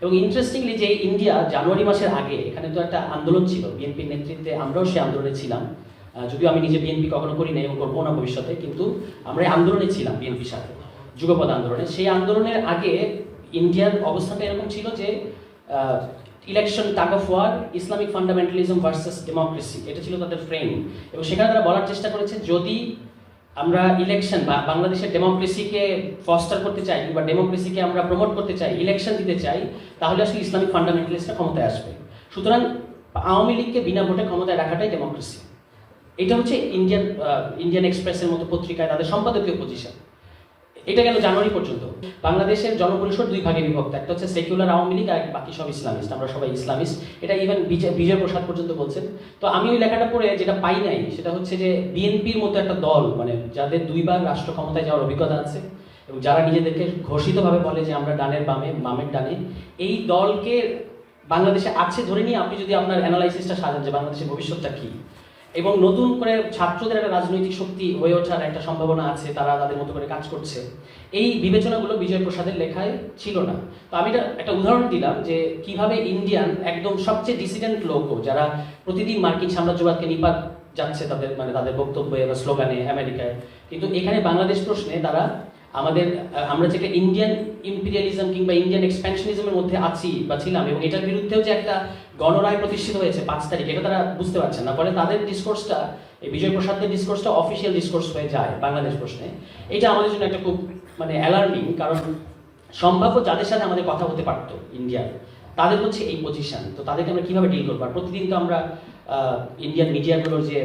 এবং ইন্টারেস্টিংলি যে ইন্ডিয়া জানুয়ারি মাসের আগে এখানে তো একটা আন্দোলন ছিল বিএনপির নেতৃত্বে আমরাও সেই আন্দোলনে ছিলাম। যদিও আমি নিজে বিএনপি কখনো করি না এবং করব না ভবিষ্যতে, কিন্তু আমরা এই আন্দোলনে ছিলাম বিএনপির সাথে যুগপদ আন্দোলনে। সেই আন্দোলনের আগে ইন্ডিয়ার অবস্থাটা এরকম ছিল যে election tug of war Islamic fundamentalism versus democracy এটা ছিল তাদের ফ্রেম এবং সেখানে তারা বলার চেষ্টা করেছে, যদি আমরা ইলেকশন বা বাংলাদেশের ডেমোক্রেসিকে ফস্টার করতে চাই বা ডেমোক্রেসিকে আমরা প্রমোট করতে চাই ইলেকশন দিতে চাই, তাহলে আসলে ইসলামিক ফান্ডামেন্টালিস্টরা ক্ষমতায় আসবে। সুতরাং আওয়ামী লীগকে বিনা ভোটে ক্ষমতায় রাখাটাই ডেমোক্রেসি এটা হচ্ছে ইন্ডিয়ান ইন্ডিয়ান এক্সপ্রেসের মতো পত্রিকায় তাদের সম্পাদকীয় পজিশন এটা গেল জানুয়ারি পর্যন্ত। বাংলাদেশের জনপরিষদ দুই ভাগে বিভক্ত। একটা হচ্ছে সেকুলার আওয়ামী লীগ আর বাকি সব ইসলামিস্ট আমরা সবাই ইসলামিস্ট এটা ইভেন বিজয় প্রসাদ পর্যন্ত বলছেন। তো আমি ওই লেখাটা পড়ে যেটা পাই নাই, সেটা হচ্ছে যে বিএনপির মতো একটা দল মানে যাদের দুইবার রাষ্ট্র ক্ষমতায় যাওয়ার অভিজ্ঞতা আছে এবং যারা নিজেদেরকে ঘোষিতভাবে বলে যে আমরা ডানের বামে, বামের ডানে, এই দলকে বাংলাদেশে আছে ধরে নিয়ে আপনি যদি আপনার অ্যানালাইসিসটা সাজান যে বাংলাদেশের ভবিষ্যৎটা কি। এবং নতুন করে ছাত্রদের একটা রাজনৈতিক শক্তি হয়ে ওঠার একটা সম্ভাবনা আছে, তারা তাদের মতো করে কাজ করছে। এই বিবেচনাগুলো বিজয় প্রসাদের লেখায় ছিল না। তো আমি এটা একটা উদাহরণ দিলাম যে কীভাবে ইন্ডিয়ান একদম সবচেয়ে ডিসিডেন্ট লোকও, যারা প্রতিদিন মার্কিন সাম্রাজ্যবাদকে নিপাত যাচ্ছে তাদের মানে তাদের বক্তব্যে বা স্লোগানে আমেরিকায়, কিন্তু এখানে বাংলাদেশ প্রশ্নে তারা আমাদের আমরা যেটা ইন্ডিয়ান ইম্পিরিয়ালিজম কিংবা ইন্ডিয়ান এক্সপেনশনিজমের মধ্যে আছি বা ছিলাম এবং এটার বিরুদ্ধেও যে একটা গণরায় প্রতিষ্ঠিত হয়েছে পাঁচ তারিখ, এটা তারা বুঝতে পারছেন না। ফলে তাদের ডিসকোর্সটা এই বিজয় প্রসাদের ডিসকোর্সটা অফিসিয়াল ডিসকোর্স হয়ে যায় বাংলাদেশ প্রশ্নে। এটা আমাদের জন্য একটা খুব মানে অ্যালার্মিং কারণ সম্ভাব্য যাদের সাথে আমাদের কথা হতে পারতো ইন্ডিয়ার তাদের হচ্ছে এই পজিশন তো তাদেরকে আমরা কীভাবে ডিল করব? আর প্রতিদিন তো আমরা ইন্ডিয়ান মিডিয়াগুলোর যে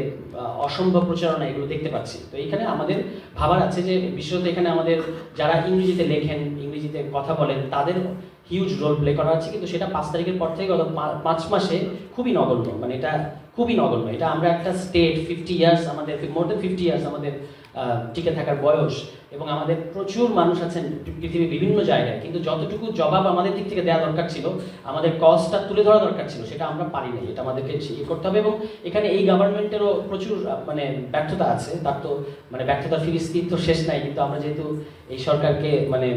অসম্ভব প্রচারণা, এগুলো দেখতে পাচ্ছি। তো এখানে আমাদের ভাবার আছে যে, বিশেষত এখানে আমাদের যারা ইংরেজিতে লেখেন, ইংরেজিতে কথা বলেন, তাদের হিউজ রোল প্লে করা আছে। কিন্তু সেটা পাঁচ তারিখের পর থেকে গত পাঁচ মাসে খুবই নগণ্য। মানে এটা খুবই নগণ্য। এটা আমরা একটা স্টেট ফিফটি ইয়ার্স আমাদের মোর দেন ফিফটি ইয়ার্স আমাদের টিকে থাকার বয়স এবং আমাদের প্রচুর মানুষ আছেন পৃথিবীর বিভিন্ন জায়গায়। কিন্তু যতটুকু জবাব আমাদের দিক থেকে দেওয়া দরকার ছিল, আমাদের কজটা তুলে ধরা দরকার ছিল, সেটা আমরা পারি নাই। এটা আমাদেরকে ইয়ে করতে হবে এবং এখানে এই গভর্নমেন্টেরও প্রচুর মানে ব্যর্থতা আছে। তার তো মানে ব্যর্থতার ফিরিস্তির তো শেষ নাই, কিন্তু আমরা যেহেতু এই সরকারকে মানে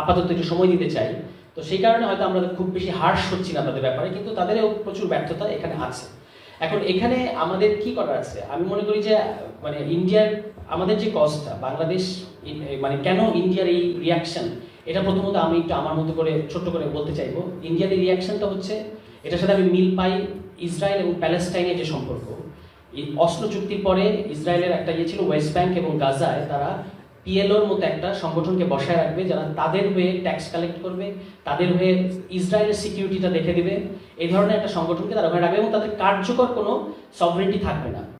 আপাতত একটু সময় দিতে চাই, তো সেই কারণে হয়তো আমরা খুব বেশি হার্শ হচ্ছি না তাদের ব্যাপারে, কিন্তু তাদেরও প্রচুর ব্যর্থতা এখানে আছে। এখন এখানে আমাদের কি করার আছে? আমি মনে করি যে মানে ইন্ডিয়ার আমাদের যে কজটা বাংলাদেশ মানে কেন ইন্ডিয়ার এই রিয়াকশন এটা প্রথমত আমি একটু আমার মতো করে, ছোট্ট করে বলতে চাইব। ইন্ডিয়ার এই রিয়াকশনটা হচ্ছে, এটার সাথে আমি মিল পাই ইসরায়েল এবং প্যালেস্টাইনের যে সম্পর্ক। অস্ত্র চুক্তির পরে ইসরায়েলের একটা ইয়ে ছিল ওয়েস্ট ব্যাংক এবং গাজায় তারা পিএলওর মতো একটা সংগঠনকে বসায় রাখবে যারা তাদের হয়ে ট্যাক্স কালেক্ট করবে, তাদের হয়ে ইসরায়েলের সিকিউরিটিটা দেখে দিবে। এই ধরনের একটা সংগঠনকে তারা ওখানে রাখবে এবং তাদের কার্যকর কোনো সভরেন্টি থাকবে না।